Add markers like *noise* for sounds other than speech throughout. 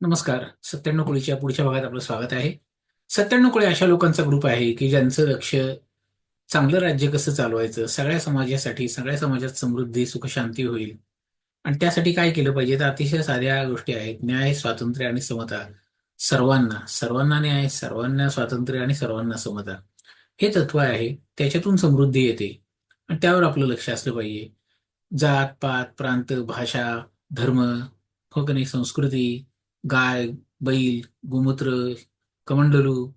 नमस्कार. सत्त्याण्णव कोळीच्या पुढच्या भागात आपलं स्वागत आहे. सत्त्याण्णव कोळी अशा लोकांचा ग्रुप आहे की ज्यांचं लक्ष चांगलं राज्य कसं चालवायचं सगळ्या समाजासाठी सगळ्या समाजात समृद्धी सुखशांती होईल. आणि त्यासाठी काय केलं पाहिजे? तर अतिशय साध्या गोष्टी आहेत. न्याय स्वातंत्र्य आणि समता. सर्वांना सर्वांना न्याय सर्वांना स्वातंत्र्य आणि सर्वांना समता. हे तत्व आहे. त्याच्यातून समृद्धी येते. आणि त्यावर आपलं लक्ष असलं पाहिजे. जात पात प्रांत भाषा धर्म हो संस्कृती गाय बैल गोमूत्र कमंडलू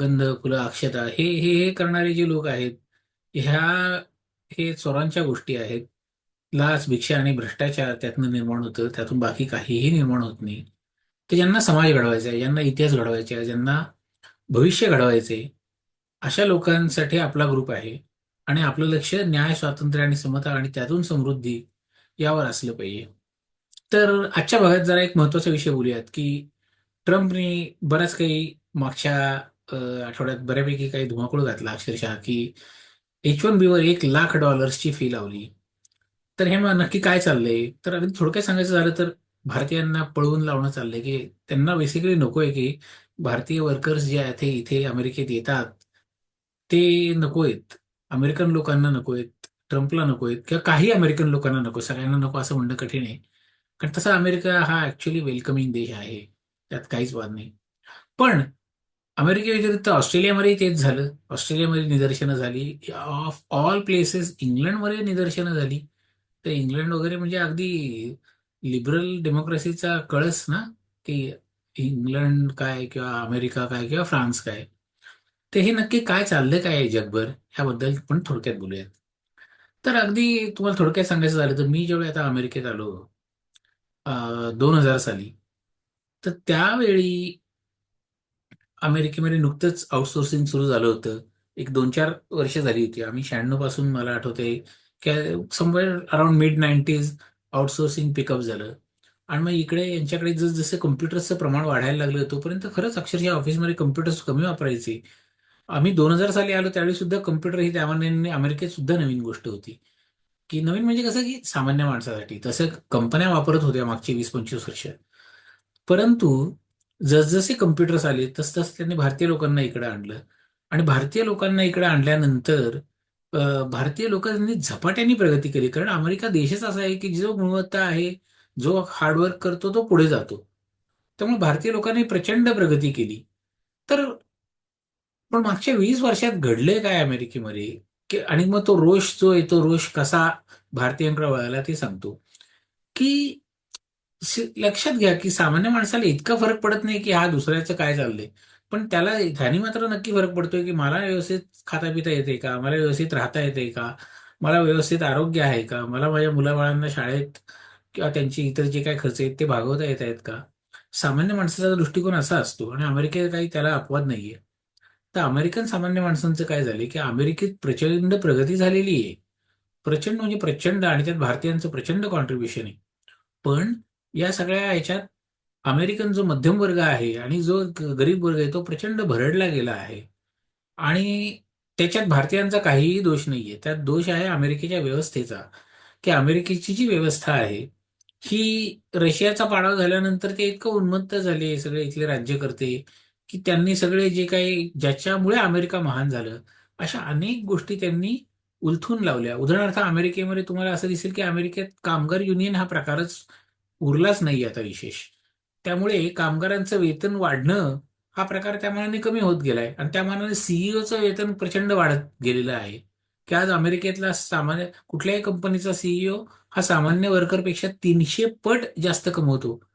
गंध फुलं अक्षता हे हे हे करणारे जे लोक आहेत ह्या हे चोरांच्या गोष्टी आहेत. लाच भिक्षा आणि भ्रष्टाचार त्यातनं निर्माण होतं. त्यातून बाकी काहीही निर्माण होत नाही. तर ज्यांना समाज घडवायचा आहे ज्यांना इतिहास घडवायचा आहे ज्यांना भविष्य घडवायचे अशा लोकांसाठी आपला ग्रुप आहे. आणि आपलं लक्ष न्याय स्वातंत्र्य आणि समता आणि त्यातून समृद्धी यावर असलं पाहिजे. तर आजच्या भागात जरा एक महत्त्वाचा विषय बोलूयात की ट्रम्पने बराच काही मागच्या अ, आठवड्यात बऱ्यापैकी काही धुमाकूळ घातला अक्षरशः की एच वन बी वर एक लाख डॉलर्सची फी लावली. तर हे मग नक्की काय चाललंय? तर अगदी थोडक्यात सांगायचं झालं तर भारतीयांना पळवून लावणं चाललंय की त्यांना बेसिकली नकोय की भारतीय वर्कर्स जे आहेत ते इथे अमेरिकेत येतात. ते नकोयत. अमेरिकन लोकांना नकोयत. ट्रम्पला नकोयत. किंवा काही अमेरिकन लोकांना नको सगळ्यांना नको असं म्हणणं कठीण आहे. कारण तसा अमेरिका हा ऍक्च्युली वेलकमिंग देश आहे. त्यात काहीच वाद नाही. पण अमेरिकेव्यतिरिक्त ऑस्ट्रेलियामध्ये तेच झालं. ऑस्ट्रेलियामध्ये निदर्शनं झाली. ऑफ ऑल प्लेसेस इंग्लंडमध्ये निदर्शनं झाली. तर इंग्लंड वगैरे म्हणजे अगदी लिबरल डेमोक्रेसीचा कळस ना की इंग्लंड काय किंवा अमेरिका काय किंवा फ्रान्स काय. ते हे नक्की काय चाललंय काय जगभर ह्याबद्दल पण थोडक्यात बोलूयात. तर अगदी तुम्हाला थोडक्यात सांगायचं झालं तर मी जेव्हा आता अमेरिकेत आलो दोन हजार साली. तर त्यावेळी अमेरिकेमध्ये नुकतंच आउटसोर्सिंग सुरू झालं होतं. एक दोन चार वर्ष झाली होती. आम्ही शहाण्णवपासून मला आठवते की somewhere around mid nineties outsourcing pickup झालं. आणि मग इकडे यांच्याकडे जस जसं कम्प्युटर्सचं प्रमाण वाढायला लागलं तोपर्यंत खरंच अक्षरशः ऑफिसमध्ये कम्प्युटर्स कमी वापरायचे. आम्ही दोन हजार साली आलो त्यावेळी सुद्धा कम्प्युटर ही त्यामानाने अमेरिकेत सुद्धा नवीन गोष्ट होती. की नवीन म्हणजे कसं की सामान्य माणसासाठी. तसं कंपन्या वापरत होत्या मागची वीस पंचवीस वर्ष. परंतु जसजसे कम्प्युटर्स आले तसतसं त्यांनी भारतीय लोकांना इकडे आणलं. आणि भारतीय लोकांना इकडे आणल्यानंतर भारतीय लोकांनी झपाट्याने प्रगती केली. कारण अमेरिका देशच असा आहे की जो गुणवत्ता आहे जो हार्डवर्क करतो तो पुढे जातो. त्यामुळे भारतीय लोकांनी प्रचंड प्रगती केली. तर पण मागच्या वीस वर्षात घडलंय काय अमेरिकेमध्ये? की आणि मग तो रोष जो आहे तो रोष कसा भारतीयांकडे वळायला ते सांगतो. की लक्षात घ्या की सामान्य माणसाला इतका फरक पडत नाही की हा दुसऱ्याचं काय चाललंय. पण त्याला ह्यानी मात्र नक्की फरक पडतोय की मला व्यवस्थित खाता पिता येते का? मला व्यवस्थित राहता येते का? मला व्यवस्थित आरोग्य आहे का? मला माझ्या मुलाबाळांना शाळेत किंवा त्यांची इतर जे काय खर्च आहेत ते भागवता येत आहेत का? सामान्य माणसाचा दृष्टिकोन असा असतो आणि अमेरिकेत काही त्याला अपवाद नाहीये. तर अमेरिकन सामान्य माणसांचं काय झालं की अमेरिकेत प्रचंड प्रगती झालेली आहे. प्रचंड म्हणजे प्रचंड आणि त्यात भारतीयांचं प्रचंड कॉन्ट्रीब्युशन आहे. पण या सगळ्या याच्यात अमेरिकन जो मध्यम वर्ग आहे आणि जो गरीब वर्ग आहे तो प्रचंड भरडला गेला आहे. आणि त्याच्यात भारतीयांचा काहीही दोष नाहीये. त्यात दोष आहे अमेरिकेच्या व्यवस्थेचा. की अमेरिकेची जी व्यवस्था आहे ही रशियाचा पाडाव झाल्यानंतर ते इतकं उन्मत्त झाले सगळे इथले राज्यकर्ते. की त्यांनी सगळे जे काही ज्याच्यामुळे अमेरिका महान झालं अशा अनेक गोष्टी त्यांनी उलथून लावल्या. उदाहरणार्थ अमेरिकेमध्ये तुम्हाला असं दिसेल की अमेरिकेत कामगार युनियन हा प्रकारच उरलाच नाही आता विशेष. त्यामुळे कामगारांचं वेतन वाढणं हा प्रकार त्या मानाने कमी होत गेलाय आणि त्या मानाने सीईओचं वेतन प्रचंड वाढत गेलेलं आहे. की आज अमेरिकेतला सामान्य कुठल्याही कंपनीचा सीईओ हा सामान्य वर्करपेक्षा तीनशे पट जास्त कमवतो.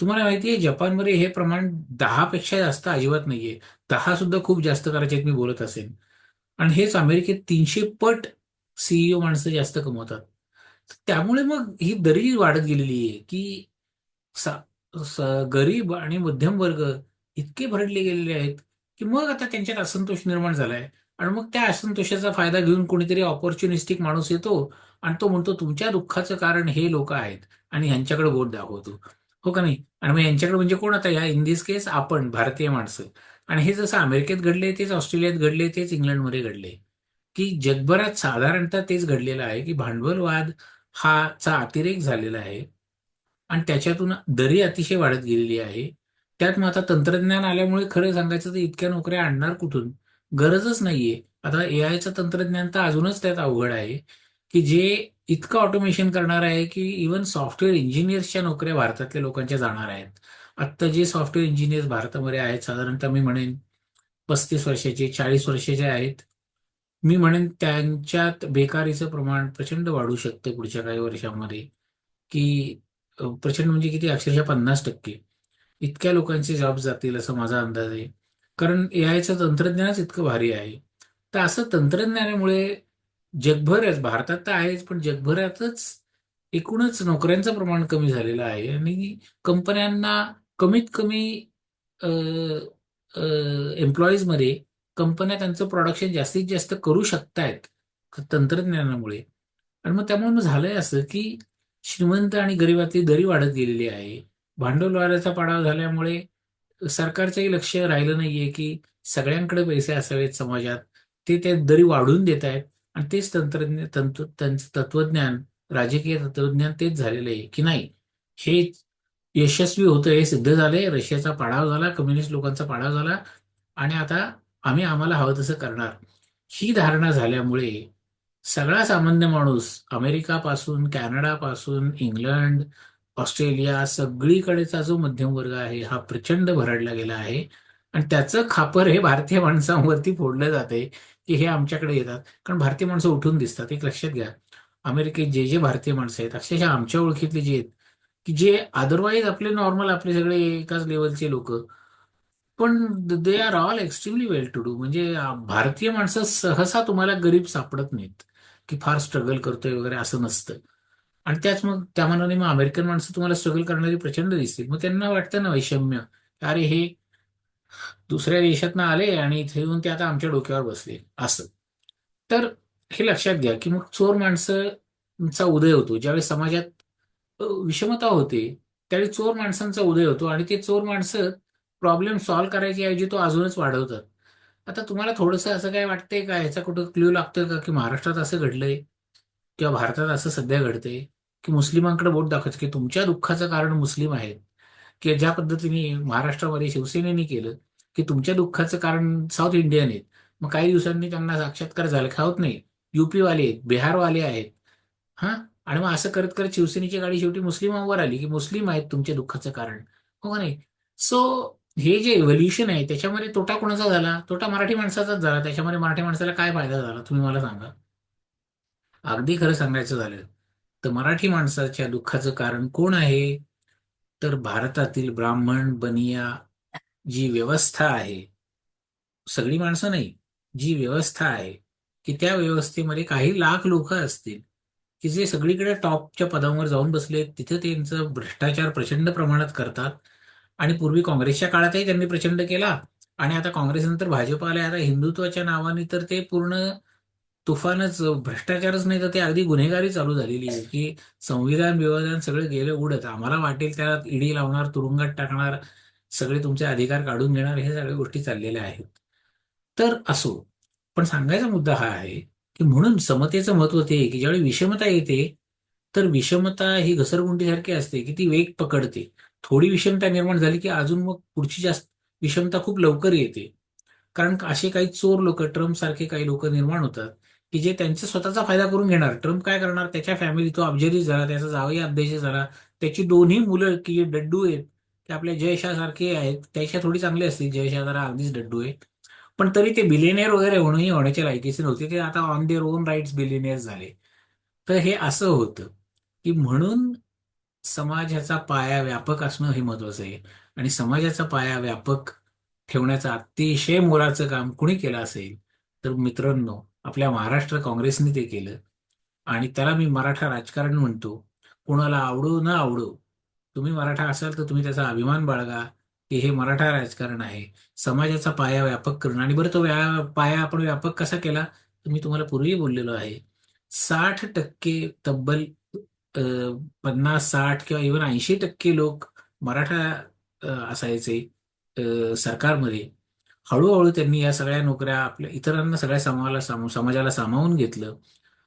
तुम्हाला माहिती आहे जपानमध्ये हे प्रमाण दहा पेक्षा जास्त अजिबात नाहीये. दहा सुद्धा खूप जास्त करायचे मी बोलत असेन. आणि हेच अमेरिकेत तीनशे पट सीईओ माणसं जास्त कमवतात. त्यामुळे मग ही दरी वाढत गेलेली आहे की सा- सा, गरीब आणि मध्यम वर्ग इतके भरडले गेलेले आहेत की मग आता त्यांच्यात असंतोष निर्माण झालाय. आणि मग त्या असंतोषाचा फायदा घेऊन कोणीतरी ऑपॉर्च्युनिस्टिक माणूस येतो आणि तो म्हणतो तुमच्या दुःखाचं कारण हे लोक आहेत आणि ह्यांच्याकडे बोट दाखवतो. हो का नाही? आणि मग यांच्याकडे म्हणजे कोण आता या इन दिस केस आपण भारतीय माणसं. आणि हे जसं अमेरिकेत घडले तेच ऑस्ट्रेलियात घडले तेच इंग्लंडमध्ये घडले की जगभरात साधारणतः तेच घडलेलं आहे की भांडवलवाद हा चा अतिरेक झालेला आहे. आणि त्याच्यातून दरी अतिशय वाढत गेलेली आहे. त्यात मग आता तंत्रज्ञान आल्यामुळे खरं सांगायचं तर इतक्या नोकऱ्या आणणार कुठून? गरजच नाहीये. आता ए आयचं तंत्रज्ञान तर अजूनच त्यात अवघड आहे. की जे इतकं ऑटोमेशन करणार आहे की इवन सॉफ्टवेअर इंजिनियर्सच्या नोकऱ्या भारतातल्या लोकांच्या जाणार आहेत. आत्ता जे सॉफ्टवेअर इंजिनियर्स भारतामध्ये आहेत साधारणतः मी म्हणेन पस्तीस वर्षाचे चाळीस वर्षाचे आहेत. मी म्हणेन त्यांच्यात बेकारीचं प्रमाण प्रचंड वाढू शकतं पुढच्या काही वर्षांमध्ये. की प्रचंड म्हणजे किती? अक्षरशः पन्नास टक्के. इतक्या लोकांचे जॉब जातील असं माझा अंदाज आहे. कारण ए आयचं तंत्रज्ञानच इतकं भारी आहे. तर असं तंत्रज्ञानामुळे जगभरच भारतात तर आहेच पण जगभरातच एकूणच नोकऱ्यांचं प्रमाण कमी झालेलं आहे आणि कंपन्यांना कमीत कमी एम्प्लॉईजमध्ये कंपन्या त्यांचं प्रोडक्शन जास्तीत जास्त करू शकतायत तंत्रज्ञानामुळे. आणि मग त्यामुळे मग झालंय असं की श्रीमंत आणि गरिबातली दरी वाढत गेलेली आहे. भांडवलवाऱ्याचा पाडाव झाल्यामुळे सरकारचंही लक्ष राहिलं नाहीये की सगळ्यांकडे पैसे असावेत समाजात. ते त्या दरी वाढून देत आहेत आणि तेच तंत्रज्ञान तंत्र त्यांचं तत्वज्ञान राजकीय तत्वज्ञान तेच झालेलं आहे की नाही? हे यशस्वी होतं हे सिद्ध झालंय रशियाचा पाडाव झाला कम्युनिस्ट लोकांचा पाडाव झाला आणि आता आम्ही आम्हाला हवं तसं करणार. ही धारणा झाल्यामुळे सगळा सामान्य माणूस अमेरिकापासून कॅनडापासून इंग्लंड ऑस्ट्रेलिया सगळीकडेचा जो मध्यम वर्ग आहे हा प्रचंड भरडला गेला आहे. आणि त्याचं खापर हे भारतीय माणसांवरती फोडलं जाते की हे आमच्याकडे येतात. कारण भारतीय माणसं उठून दिसतात एक लक्षात घ्या. अमेरिकेत जे जे भारतीय माणसं आहेत अक्षरशः आमच्या ओळखीतले जे आहेत की जे अदरवाईज आपले नॉर्मल आपले सगळे एकाच लेवलचे लोक. पण they are all extremely well to do म्हणजे भारतीय माणसं सहसा तुम्हाला गरीब सापडत नाहीत की फार स्ट्रगल करतोय वगैरे असं नसतं. आणि त्याच मग त्या मानाने मग अमेरिकन माणसं तुम्हाला स्ट्रगल करणारी प्रचंड दिसतील. मग त्यांना वाटतं ना वैषम्य अरे हे दुसऱ्या देशातनं आले आणि इथे येऊन ते आता आमच्या डोक्यावर बसले. असं. तर हे लक्षात घ्या की मग चोर माणसांचा उदय होतो. ज्यावेळी समाजात विषमता होते त्यावेळी चोर माणसांचा उदय होतो आणि ते चोर माणसं प्रॉब्लेम सॉल्व्ह करायच्या ऐवजी तो अजूनच वाढवतात. आता तुम्हाला थोडंसं असं काय वाटतंय का? ह्याचा कुठं क्ल्यू लागतोय का? की महाराष्ट्रात असं घडलंय? किंवा भारतात असं सध्या घडतंय? की मुस्लिमांकडे बोट दाखवायचं की तुमच्या दुःखाचं कारण मुस्लिम आहेत. की ज्या पद्धतीने महाराष्ट्रामध्ये शिवसेनेने केलं की तुमच्या दुःखाचं कारण साऊथ इंडियन आहेत. मग काही दिवसांनी त्यांना साक्षात्कार झाला. खावत नाही. युपीवाले आहेत बिहारवाले आहेत. हा? आणि मग असं करत करत शिवसेनेची गाडी शेवटी मुस्लिमांवर आली की मुस्लिम आहेत तुमच्या दुःखाचं कारण. हो का नाही? सो हे जे इव्होल्युशन आहे त्याच्यामध्ये तोटा कोणाचा झाला? तोटा मराठी माणसाचाच झाला. त्याच्यामध्ये मराठी माणसाला काय फायदा झाला? तुम्ही मला सांगा. अगदी खरं सांगायचं झालं तर मराठी माणसाच्या दुःखाचं कारण कोण आहे? तर भारतातील ब्राह्मण बनिया जी व्यवस्था आहे सगळी माणसं नाही जी व्यवस्था आहे की त्या व्यवस्थेमध्ये काही लाख लोक असतील की जे सगळीकडे टॉपच्या पदांवर जाऊन बसले तिथे त्यांचं भ्रष्टाचार प्रचंड प्रमाणात करतात. आणि पूर्वी काँग्रेसच्या काळातही त्यांनी प्रचंड केला. आणि आता काँग्रेसनंतर भाजप आले आता हिंदुत्वाच्या नावाने तर ते पूर्ण तुफानच भ्रष्टाचारच नाही तर ते अगदी गुन्हेगारी चालू झालेली आहे की संविधान विधान सगळे गेले उडत. आम्हाला वाटेल त्याला ईडी लावणार तुरुंगात टाकणार सगळे तुमचे अधिकार काढून घेणार हे सगळ्या गोष्टी चाललेल्या आहेत. तर असो पण सांगायचा मुद्दा हा आहे की म्हणून समतेचं महत्त्व ते की ज्यावेळी विषमता येते तर विषमता ही घसरगुंडीसारखी असते की ती वेग पकडते. थोडी विषमता निर्माण झाली की अजून मग पुढची जास्त विषमता खूप लवकर येते. कारण असे काही चोर लोक ट्रम्प सारखे काही लोक निर्माण होतात. की जे त्यांचा स्वतःचा फायदा करून घेणार. ट्रम्प काय करणार? त्याच्या फॅमिली तो अब्जाधीश झाला त्याचा जावई अब्देश झाला. त्याची दोन्ही मुलं की जे डड्डू आहेत ते आपल्या जयशा सारखे आहेत त्याच्या थोडी चांगली असतील. जयशा जरा अगदीच डड्डू आहे पण तरी ते बिलिनियर वगैरे होणंही होण्याच्या लायकीचे नव्हते. ते आता on their own rights billionaire झाले. तर हे असं होतं की म्हणून समाजाचा पाया व्यापक असणं हे महत्वाचं आहे. आणि समाजाचा पाया व्यापक ठेवण्याचं अतिशय मोलाचं काम कुणी केलं असेल? तर मित्रांनो आपल्या महाराष्ट्र काँग्रेसने ते केलं. आणि त्याला मी मराठा राजकारण म्हणतो. कोणाला आवडो न आवडो. तुम्ही मराठा असाल तर तुम्ही त्याचा अभिमान बाळगा की हे मराठा राजकारण आहे. समाजाचा पाया व्यापक करणं आणि बरं तो व्या पाया आपण व्यापक कसा केला? तर मी तुम्हाला पूर्वी बोललेलो आहे. साठ टक्के तब्बल अ, पन्नास साठ किंवा इव्हन ऐंशी टक्के लोक मराठा असायचे सरकारमध्ये. हळूहळू त्यांनी या सगळ्या नोकऱ्या आपल्या इतरांना सगळ्या समाजाला सामू समाजाला सामावून घेतलं.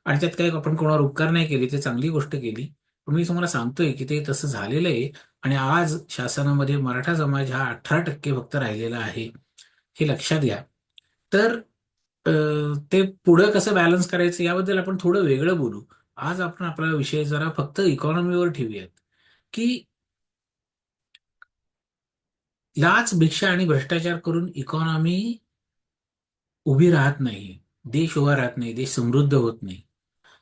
आणि त्यात काही आपण कोणावर उपकार नाही केले ते चांगली गोष्ट केली. पण मी तुम्हाला सांगतोय की ते तसं झालेलं आहे. आणि आज शासनामध्ये मराठा समाज हा अठरा टक्के फक्त राहिलेला आहे. हे लक्षात घ्या. तर ते पुढं कसं बॅलन्स करायचं याबद्दल आपण थोडं वेगळं बोलू. आज आपण आपला विषय जरा फक्त इकॉनॉमीवर ठेवूयात. की लाच भिक्षा आणि भ्रष्टाचार करून इकॉनॉमी उभी राहत नाही देश उभा राहत नाही देश समृद्ध होत नाही.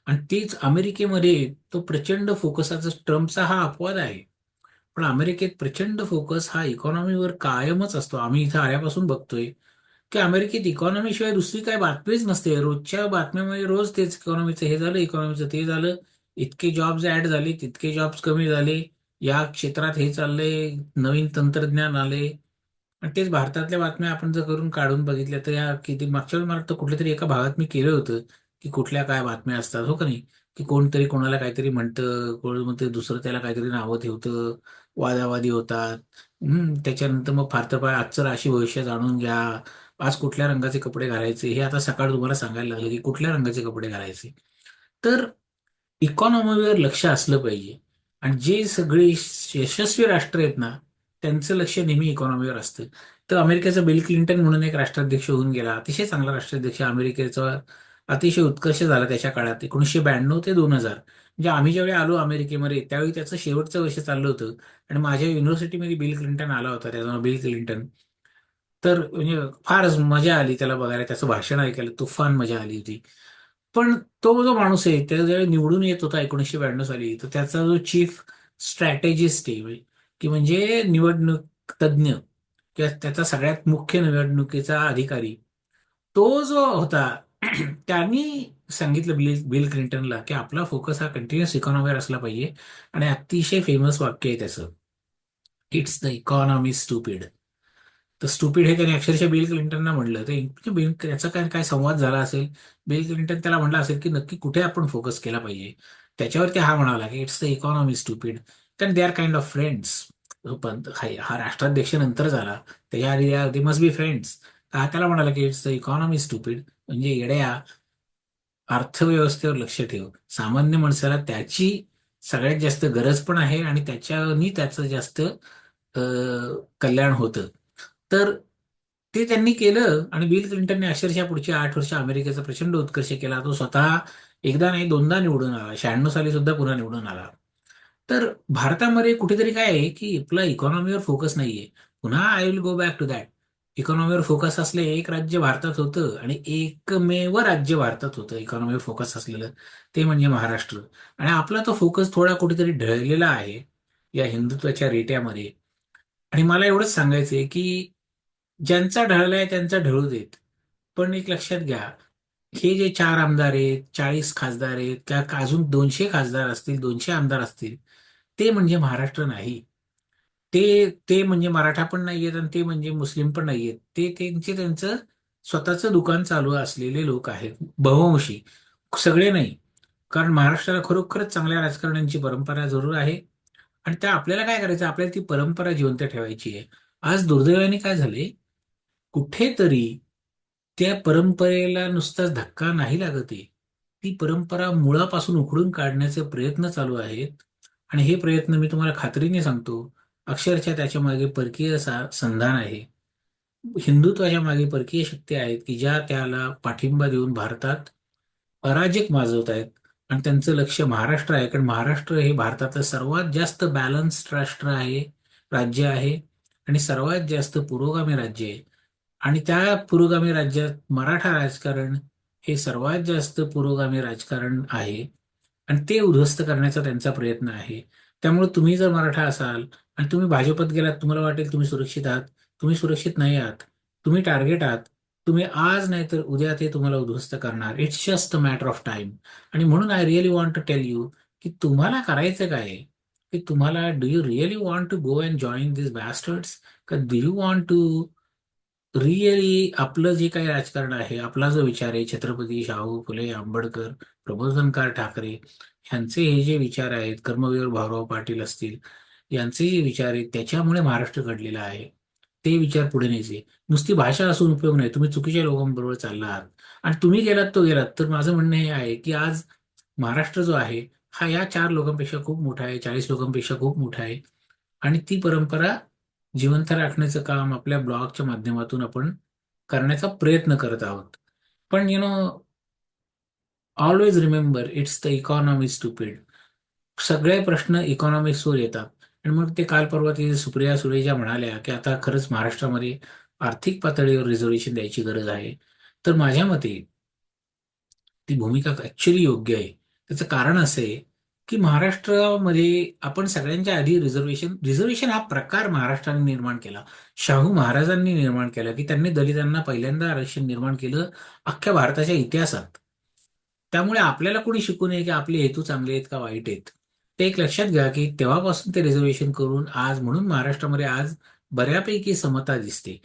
आणि तेच अमेरिकेमध्ये तो प्रचंड फोकसाचा ट्रम्पचा हा अपवाद आहे. पण अमेरिकेत प्रचंड फोकस हा इकॉनॉमीवर कायमच असतो. आम्ही इथं आल्यापासून बघतोय की अमेरिकेत इकॉनॉमी शिवाय दुसरी काय बातमीच नसते. रोजच्या बातम्यामध्ये रोज तेच इकॉनॉमीचं हे झालं इकॉनॉमीचं ते झालं इतके जॉब्स ऍड झाले तितके जॉब्स कमी झाले. या क्षेत्रात हे चाललंय नवीन तंत्रज्ञान आले आणि तेच भारतातल्या बातम्या आपण जर करून काढून बघितल्या तर या किती मागच्या वेळी मला वाटतं कुठल्या तरी एका भागात मी केलं होतं की कुठल्या काय बातम्या असतात हो का नाही? की कोणतरी कोणाला काहीतरी म्हणतं कोण म्हणतं दुसरं त्याला काहीतरी नावं ठेवतं वादावादी होतात. त्याच्यानंतर मग फार तर पाय आजचं राशी भविष्य जाणून घ्या. आज कुठल्या रंगाचे कपडे घालायचे? हे आता सकाळ तुम्हाला सांगायला लागलं की कुठल्या रंगाचे कपडे घालायचे? तर इकॉनॉमीवर लक्ष असलं पाहिजे. आणि जे सगळे यशस्वी राष्ट्र आहेत ना त्यांचं लक्ष नेहमी इकॉनॉमीवर असतं. तर अमेरिकेचा बिल क्लिंटन म्हणून एक राष्ट्राध्यक्ष होऊन गेला अतिशय चांगला राष्ट्राध्यक्ष अमेरिकेचा अतिशय उत्कर्ष झाला त्याच्या काळात एकोणीसशे ब्याण्णव ते दोन हजार. म्हणजे आम्ही ज्यावेळी आलो अमेरिकेमध्ये त्यावेळी त्याचं शेवटचं वर्ष चाललं होतं. आणि माझ्या युनिव्हर्सिटीमध्ये बिल क्लिंटन आला होता त्याचं बिल क्लिंटन. तर म्हणजे फारच मजा आली त्याला बघायला त्याचं भाषण ऐकायला तुफान मजा आली होती. पण तो जो माणूस आहे त्या ज्यावेळी निवडून येत होता एकोणीसशे ब्याण्णव साली तर त्याचा जो चीफ स्ट्रॅटेजिस्ट आहे की म्हणजे निवडणूक तज्ज्ञ किंवा त्याचा सगळ्यात मुख्य निवडणुकीचा अधिकारी तो जो होता *clears throat* त्यांनी सांगितलं बिल बिल क्लिंटनला की आपला फोकस हा कंटिन्युअस इकॉनॉमीवर असला पाहिजे आणि अतिशय फेमस वाक्य आहे त्याचं. इट्स द इकॉनॉमी स्टुपिड तर स्टुपिड हे त्याने अक्षरशः बिल क्लिंटनना म्हणलं ते बिल त्याचा काय काय संवाद झाला असेल? बिल क्लिंटन त्याला म्हणलं असेल की नक्की कुठे आपण फोकस केला पाहिजे? त्याच्यावरती हा म्हणाला की इट्स द इकॉनॉमी स्टुपिड कारण they are kind of friends पण हा राष्ट्राध्यक्ष नंतर झाला. त्याच्या आधी दे मस्ट बी फ्रेंड्स हा त्याला म्हणाला की इट्स द इकॉनॉमी स्टुपिड म्हणजे येड्या अर्थव्यवस्थेवर लक्ष ठेव. सामान्य माणसाला त्याची सगळ्यात जास्त गरज पण आहे आणि त्याच्यानी त्याचं जास्त कल्याण होतं. तर ते त्यांनी केलं आणि बिल क्लिंटनने अक्षरशः पुढच्या आठ वर्ष अमेरिकेचा प्रचंड उत्कर्ष केला. तो स्वतः एकदा नाही दोनदा निवडून आला. शहाण्णव साली सुद्धा पुन्हा निवडून आला. तर भारतामध्ये कुठेतरी काय आहे की आपला इकॉनॉमीवर फोकस नाहीये. पुन्हा I will go back to that इकॉनॉमीवर focus असले एक राज्य भारतात होतं आणि एकमेव राज्य भारतात होतं. इकॉनॉमीवर फोकस असलेलं ते म्हणजे महाराष्ट्र. आणि आपला तो फोकस थोडा कुठेतरी ढळलेला आहे या हिंदुत्वाच्या रेट्यामध्ये. आणि मला एवढंच सांगायचंय की ज्यांचा ढळलाय त्यांचा ढळू देत. पण एक लक्षात घ्या हे जे चार आमदार आहेत चाळीस खासदार आहेत त्या अजून दोनशे खासदार असतील दोनशे आमदार असतील ते म्हणजे महाराष्ट्र नाही. ते ते म्हणजे मराठा पण नाहीयेत आणि ते म्हणजे मुस्लिम पण नाहीयेत ते त्यांचे त्यांचं स्वतःचं दुकान चालू असलेले लोक आहेत बहुवंशी. सगळे नाही. कारण महाराष्ट्राला खरोखरच चांगल्या राजकारण्यांची परंपरा जरूर आहे. आणि त्या आपल्याला काय करायचं? आपल्याला ती परंपरा जिवंत ठेवायची आहे. आज दुर्दैवाने काय झाले कुठेतरी त्या परंपरेला नुसताच धक्का नाही लागत आहे ती परंपरा मुळापासून उखडून काढण्याचे प्रयत्न चालू आहेत. आणि हे प्रयत्न मी तुम्हाला खात्रीने सांगतो. अक्षरशः त्याच्यामागे परकीय असा संधान आहे. हिंदुत्वाच्या मागे परकीय शक्ती आहेत की ज्या त्याला पाठिंबा देऊन भारतात अराजक माजवत आहेत. आणि त्यांचं लक्ष महाराष्ट्र आहे. कारण महाराष्ट्र हे भारतातलं सर्वात जास्त बॅलन्स्ड राष्ट्र आहे राज्य आहे. आणि सर्वात जास्त पुरोगामी राज्य आहे. आणि त्या पुरोगामी राज्यात मराठा राजकारण हे सर्वात जास्त पुरोगामी राजकारण आहे. आणि ते उद्ध्वस्त करण्याचा त्यांचा प्रयत्न आहे. त्यामुळे तुम्ही जर मराठा असाल आणि तुम्ही भाजपत गेलात तुम्हाला वाटेल तुम्ही सुरक्षित आहात. तुम्ही सुरक्षित नाही आहात. तुम्ही टार्गेट आहात. तुम्ही आज नाही तर उद्या ते तुम्हाला उद्ध्वस्त करणार. It's just a matter of time आणि म्हणून I really want to tell you की तुम्हाला करायचं काय की तुम्हाला do you really want to go and join this bastards का do you want to really आपलं जे काही राजकारण आहे आपला जो विचार आहे छत्रपती शाहू फुले आंबेडकर प्रबोधनकार ठाकरे ह्यांचे हे जे विचार आहेत कर्मवीर भाऊराव पाटील असतील यांचे जे विचार आहेत त्याच्यामुळे महाराष्ट्र घडलेला आहे. ते विचार पुढे न्यायचे. नुसती भाषा असून उपयोग नाही. तुम्ही चुकीच्या लोकांबरोबर चालला आहात. आणि तुम्ही गेलात तो गेलात. तर माझं म्हणणं हे आहे की आज महाराष्ट्र जो आहे हा या चार लोकांपेक्षा खूप मोठा आहे चाळीस लोकांपेक्षा खूप मोठा आहे. आणि ती परंपरा जिवंत राखण्याचं काम आपल्या ब्लॉगच्या माध्यमातून आपण करण्याचा प्रयत्न करत आहोत. पण you know always remember it's the economy stupid सगळे प्रश्न इकॉनॉमिक्सवर येतात. आणि मग ते काल परवा ते सुप्रिया सुरेजा म्हणाल्या की आता खरंच महाराष्ट्रामध्ये आर्थिक पातळीवर रिझर्वेशन द्यायची गरज आहे. तर माझ्या मते ती भूमिका ॲक्च्युली योग्य आहे. त्याचं कारण असं आहे की महाराष्ट्रामध्ये आपण सगळ्यांच्या आधी रिझर्वेशन रिझर्वेशन हा प्रकार महाराष्ट्राने निर्माण केला. शाहू महाराजांनी निर्माण केला की त्यांनी दलितांना पहिल्यांदा आरक्षण निर्माण केलं अख्ख्या भारताच्या इतिहासात. त्यामुळे आपल्याला कोणी शिकू नये की आपले हेतू चांगले आहेत का वाईट आहेत? ते एक लक्षात घ्या की तेव्हापासून ते रिझर्वेशन करून आज म्हणून महाराष्ट्रामध्ये आज बऱ्यापैकी समता दिसते.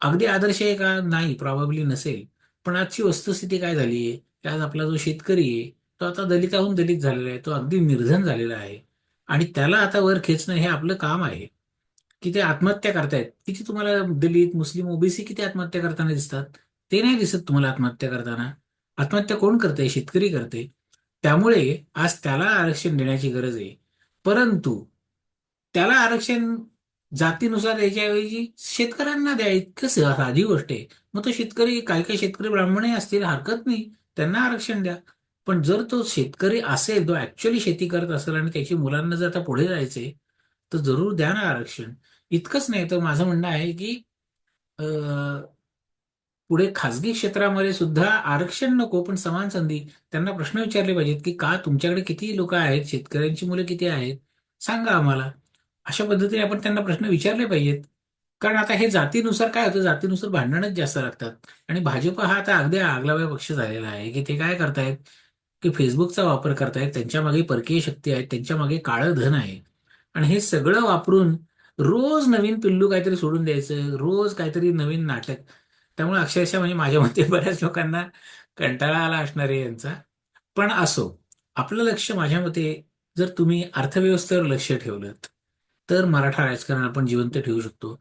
अगदी आदर्श आहे का? नाही प्रॉबेबली नसेल. पण आजची वस्तुस्थिती काय झाली आहे आज आपला जो शेतकरी आहे तो आता दलिताहून दलित झालेला आहे तो अगदी निर्धन झालेला आहे. आणि त्याला आता वर खेचणं हे आपलं काम आहे. की ते आत्महत्या करतायत. किती तुम्हाला दलित मुस्लिम ओबीसी किती आत्महत्या करताना दिसतात? ते नाही दिसत तुम्हाला आत्महत्या करताना. आत्महत्या कोण करते शेतकरी करते त्यामुळे आज त्याला आरक्षण देण्याची गरज आहे. परंतु त्याला आरक्षण जातीनुसार द्यायच्याऐवजी शेतकऱ्यांना द्या इतकं साधी गोष्ट आहे. मग तो शेतकरी काही काही शेतकरी ब्राह्मणही असतील हरकत नाही. त्यांना आरक्षण द्या. पण जर तो शेतकरी असेल तो ऍक्च्युअली शेती करत असेल आणि त्याची मुलांना जर आता पुढे जायचे तर जरूर द्या ना आरक्षण. इतकंच नाही तर माझं म्हणणं आहे की पुढे खाजगी क्षेत्रामध्ये सुद्धा आरक्षण नको पण समान संधी. त्यांना प्रश्न विचारले पाहिजेत की का तुमच्याकडे किती लोक आहेत शेतकऱ्यांची मुलं किती आहेत? सांगा आम्हाला. अशा पद्धतीने आपण त्यांना प्रश्न विचारले पाहिजेत. कारण आता हे जातीनुसार काय होतं? जातीनुसार भांडणच जास्त लागतात. आणि भाजप हा आता अगदी आगलाव्या पक्ष झालेला आहे की ते काय करतायत? की फेसबुकचा वापर करतायत त्यांच्या मागे परकीय शक्ती आहेत त्यांच्या मागे काळं धन आहे. आणि हे सगळं वापरून रोज नवीन पिल्लू काहीतरी सोडून द्यायचं रोज काहीतरी नवीन नाटक. त्यामुळे अक्षरशः म्हणजे माझ्या मते बऱ्याच लोकांना कंटाळा आला असणार आहे यांचा. पण असो आपलं लक्ष माझ्या मते जर तुम्ही अर्थव्यवस्थेवर लक्ष ठेवलं तर मराठा राजकारण आपण जिवंत ठेवू शकतो.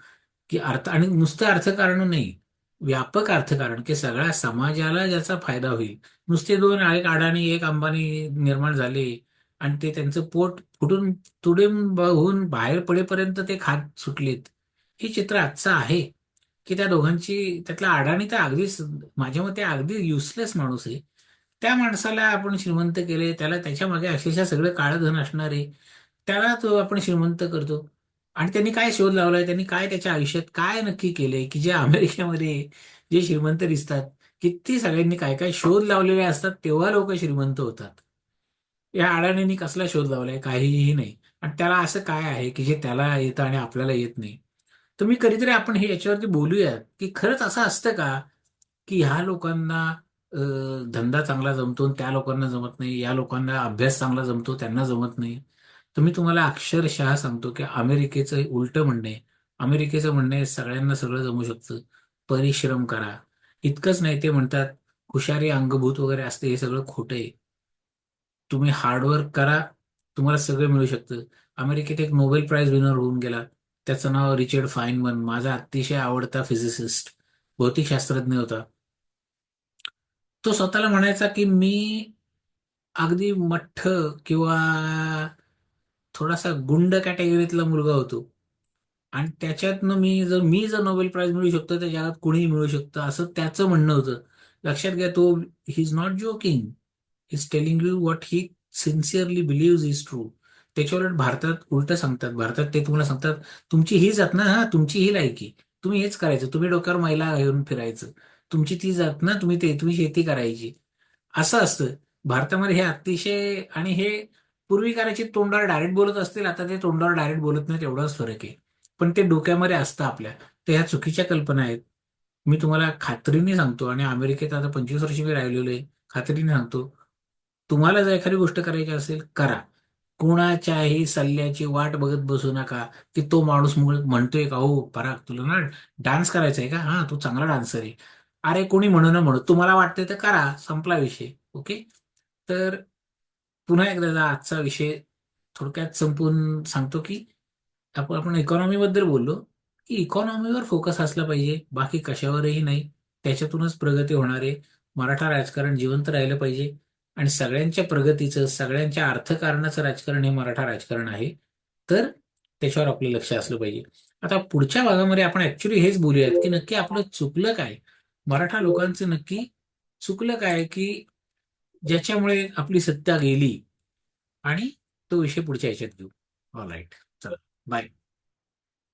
की अर्थ आणि नुसतं अर्थकारण नाही व्यापक अर्थकारण की सगळ्या समाजाला ज्याचा फायदा होईल. नुसते दोन एक अडाणी एक अंबानी निर्माण झाले आणि ते त्यांचं पोट फुटून तुडून होऊन बाहेर पडेपर्यंत ते खात सुटलेत. हे चित्र आजचं आहे की त्या दोघांची त्यातला अडाणी तर अगदीच माझ्या मते अगदी युसलेस माणूस आहे. त्या माणसाला आपण श्रीमंत केले त्याला त्याच्यामागे अक्षरशः सगळं काळं धन असणार आहे. त्याला तो आपण श्रीमंत करतो. आणि त्यांनी काय शोध लावलाय? त्यांनी काय त्याच्या आयुष्यात काय नक्की केलंय? की जे अमेरिकेमध्ये जे श्रीमंत दिसतात किती सगळ्यांनी काय काय शोध लावलेले असतात तेव्हा लोक श्रीमंत होतात. या अडाणींनी कसला शोध लावलाय? काहीही नाही. आणि त्याला असं काय आहे की जे त्याला येतं आणि आपल्याला येत नाही? तर मी कधीतरी आपण हे याच्यावरती बोलूयात की खरंच असं असतं का की ह्या लोकांना धंदा चांगला जमतो त्या लोकांना जमत नाही या लोकांना अभ्यास चांगला जमतो त्यांना जमत नाही? तर मी तुम्हाला अक्षरशः सांगतो की अमेरिकेचं उलट म्हणणे अमेरिकेचं म्हणणे सगळ्यांना सगळं जमू शकतं. परिश्रम करा. इतकंच नाही ते म्हणतात हुशारी अंगभूत वगैरे असते हे सगळं खोटं आहे. तुम्ही हार्डवर्क करा तुम्हाला सगळं मिळू शकतं. अमेरिकेत एक नोबेल प्राईज विनर होऊन गेला. त्याचं नाव रिचर्ड फाईनमन माझा अतिशय आवडता फिजिसिस्ट भौतिकशास्त्रज्ञ होता. तो स्वतःला म्हणायचा की मी अगदी मठ्ठ किंवा थोडासा गुंड कॅटेगरीतला मुलगा होतो. आणि त्याच्यातनं मी जर मी जर नोबेल प्राईज मिळू शकतो त्या जगात कुणीही मिळू शकतं असं त्याचं म्हणणं होतं. लक्षात घ्या तो he is not joking is telling you what he sincerely believe is true त्याच्यावर भारतात उलट सांगतात. भारतात ते तुम्हाला सांगतात तुमची ही जात ना हा तुमची ही लायकी. तुम्ही हेच करायचं. तुम्ही डोक्यावर महिला घेऊन फिरायचं. तुमची ती जात ना तुम्ही ते तुम्ही शेती करायची. असं असतं. भारतामध्ये हे अतिशय आणि हे पूर्वी करायची तोंडावर डायरेक्ट बोलत असतील आता ते तोंडावर डायरेक्ट बोलत नाही एवढाच फरक आहे. पण ते डोक्यामध्ये असतं आपल्या. तर ह्या चुकीच्या कल्पना आहेत. मी तुम्हाला खात्रीने सांगतो आणि अमेरिकेत आता पंचवीस वर्ष मी राहिलेलो आहे खात्रीने सांगतो. तुम्हाला जर एखादी गोष्ट करायची असेल करा. कुणाच्याही सल्ल्याची वाट बघत बसू नका. की तो माणूस म्हणतोय का हो पराग तुला ना डान्स करायचा आहे का? हा तू चांगला डान्सर आहे. अरे कोणी म्हणू ना म्हणू तुम्हाला वाटतंय तर करा संपला विषय ओके? तर पुन्हा एकदा आजचा विषय थोडक्यात संपून सांगतो की आपण आपण इकॉनॉमीबद्दल बोललो की इकॉनॉमीवर फोकस असला पाहिजे बाकी कशावरही नाही. त्याच्यातूनच प्रगती होणार आहे. मराठा राजकारण जिवंत राहिलं पाहिजे. आणि सगळ्यांच्या प्रगतीचं सगळ्यांच्या अर्थकारणाचं राजकारण हे मराठा राजकारण आहे. तर त्याच्यावर आपलं लक्ष असलं पाहिजे. आता पुढच्या भागामध्ये आपण ऍक्च्युली हेच बोलूयात की नक्की आपलं चुकलं काय? मराठा लोकांचं नक्की चुकलं काय? की ज्याच्यामुळे आपली सत्ता गेली आणि तो विषय पुढच्या याच्यात घेऊ. ऑल राईट चला. बाय